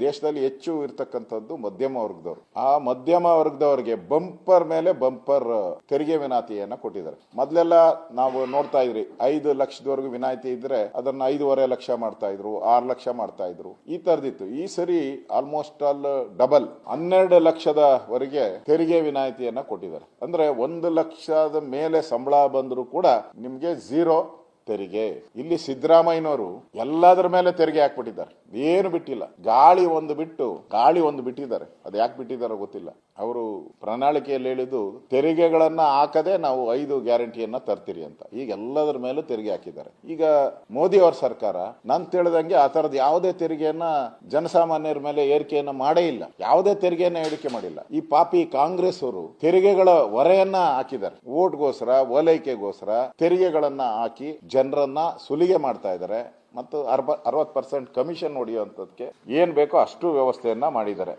ದೇಶದಲ್ಲಿ ಹೆಚ್ಚು ಇರತಕ್ಕಂಥದ್ದು ಮಧ್ಯಮ ವರ್ಗದವರು. ಆ ಮಧ್ಯಮ ವರ್ಗದವರಿಗೆ ಬಂಪರ್ ಮೇಲೆ ಬಂಪರ್ ತೆರಿಗೆ ವಿನಾಯಿತಿಯನ್ನ ಕೊಟ್ಟಿದ್ದಾರೆ. ಮೊದಲೆಲ್ಲ ನಾವು ನೋಡ್ತಾ ಇದ್ರಿ, ಐದು ಲಕ್ಷದವರೆಗೂ ವಿನಾಯಿತಿ ಇದ್ರೆ ಅದನ್ನ ಐದೂವರೆ ಲಕ್ಷ ಮಾಡ್ತಾ ಇದ್ರು, ಆರು ಲಕ್ಷ ಮಾಡ್ತಾ ಇದ್ರು. ಈ ತರದಿತ್ತು. ಈ ಸರಿ ಆಲ್ಮೋಸ್ಟ್ ಆಲ್ ಡಬಲ್ ಹನ್ನೆರಡು ಲಕ್ಷದವರೆಗೆ ತೆರಿಗೆ ವಿನಾಯಿತಿಯನ್ನ ಕೊಟ್ಟಿದ್ದಾರೆ. ಅಂದ್ರೆ ಒಂದು ಲಕ್ಷದ ಮೇಲೆ ಸಂಬಳ ಬಂದರೂ ಕೂಡ ನಿಮ್ಗೆ ಝೀರೋ ತೆರಿಗೆ. ಇಲ್ಲಿ ಸಿದ್ದರಾಮಯ್ಯನವರು ಎಲ್ಲದರ ಮೇಲೆ ತೆರಿಗೆ ಹಾಕ್ಬಿಟ್ಟಿದ್ದಾರೆ. ಏನು ಬಿಟ್ಟಿಲ್ಲ. ಗಾಳಿ ಒಂದು ಬಿಟ್ಟು, ಗಾಳಿ ಒಂದು ಬಿಟ್ಟಿದ್ದಾರೆ. ಅದು ಯಾಕೆ ಬಿಟ್ಟಿದ್ದಾರೋ ಗೊತ್ತಿಲ್ಲ. ಅವರು ಪ್ರಣಾಳಿಕೆಯಲ್ಲಿ ಹೇಳಿದ್ದು, ತೆರಿಗೆಗಳನ್ನ ಹಾಕದೆ ನಾವು ಐದು ಗ್ಯಾರಂಟಿಯನ್ನ ತರ್ತೀರಿ ಅಂತ. ಈಗ ಎಲ್ಲದರ ಮೇಲೂ ತೆರಿಗೆ ಹಾಕಿದ್ದಾರೆ. ಈಗ ಮೋದಿ ಅವರ ಸರ್ಕಾರ, ನಾನು ತಿಳಿದಂಗೆ ಆ ತರದ ಯಾವುದೇ ತೆರಿಗೆಯನ್ನ ಜನಸಾಮಾನ್ಯರ ಮೇಲೆ ಏರಿಕೆಯನ್ನ ಮಾಡೇ ಇಲ್ಲ. ಯಾವುದೇ ತೆರಿಗೆಯನ್ನ ಏರಿಕೆ ಮಾಡಿಲ್ಲ. ಈ ಪಾಪಿ ಕಾಂಗ್ರೆಸ್ ಅವರು ತೆರಿಗೆಗಳ ಹೊರೆಯನ್ನ ಹಾಕಿದ್ದಾರೆ. ಓಟ್ಗೋಸ್ಕರ, ಓಲೈಕೆಗೋಸ್ಕರ ತೆರಿಗೆಗಳನ್ನ ಹಾಕಿ ಜನರನ್ನ ಸುಲಿಗೆ ಮಾಡ್ತಾ ಇದ್ದಾರೆ. ಮತ್ತು ಅರ್ಬ ಅರವತ್ತು ಪರ್ಸೆಂಟ್ ಕಮಿಷನ್ ಹೊಡೆಯುವಂಥದ್ದಕ್ಕೆ ಏನು ಬೇಕೋ ಅಷ್ಟು ವ್ಯವಸ್ಥೆಯನ್ನು ಮಾಡಿದ್ದಾರೆ.